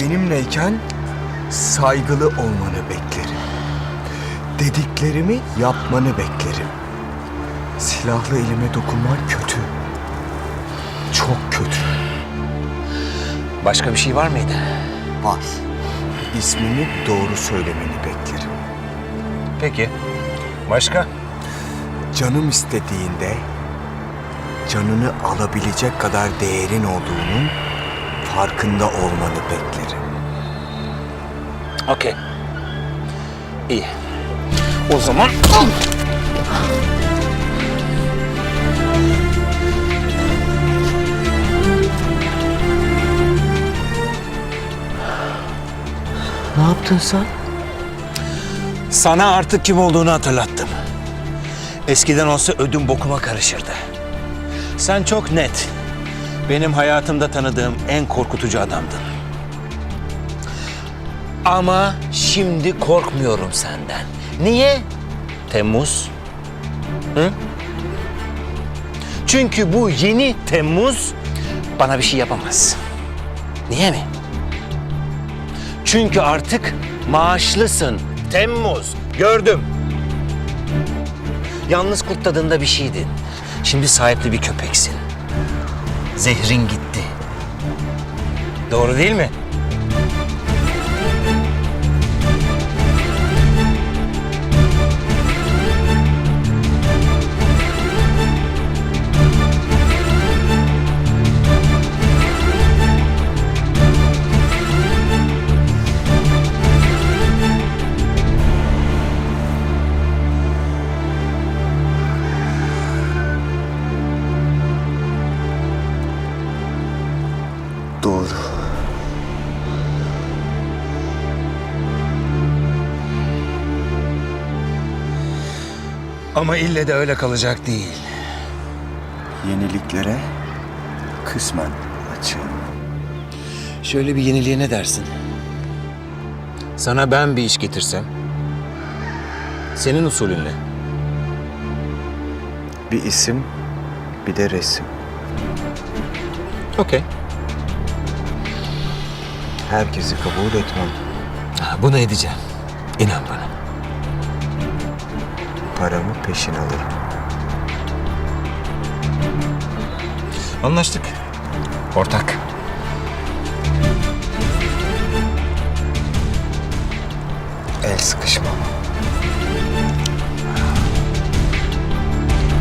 benimleyken saygılı olmanı beklerim. Dediklerimi yapmanı beklerim. Silahlı elime dokunman kötü. Çok kötü. Başka bir şey var mıydı? Var. İsmini doğru söylemeni beklerim. Peki. Başka? Canım istediğinde canını alabilecek kadar değerin olduğunun farkında olmanı beklerim. Okey. İyi. O zaman... Ne yaptın sen? Sana artık kim olduğunu hatırlattım. Eskiden olsa ödüm bokuma karışırdı. Sen çok net. Benim hayatımda tanıdığım en korkutucu adamdın. Ama şimdi korkmuyorum senden. Niye? Temmuz. Hı? Çünkü bu yeni Temmuz bana bir şey yapamaz. Niye mi? Çünkü artık maaşlısın. Temmuz. Gördüm. Yalnız kurt tadında bir şeydin. Şimdi sahipli bir köpeksin. Zehrin gitti. Doğru değil mi? Ama ille de öyle kalacak değil. Yeniliklere kısmen açığım. Şöyle bir yeniliğe ne dersin? Sana ben bir iş getirsem. Senin usulünle. Bir isim, bir de resim. Okey. Herkesi kabul etmem. Bunu edeceğim. İnan bana. Paramı peşin alırım. Anlaştık. Ortak. El sıkışmam.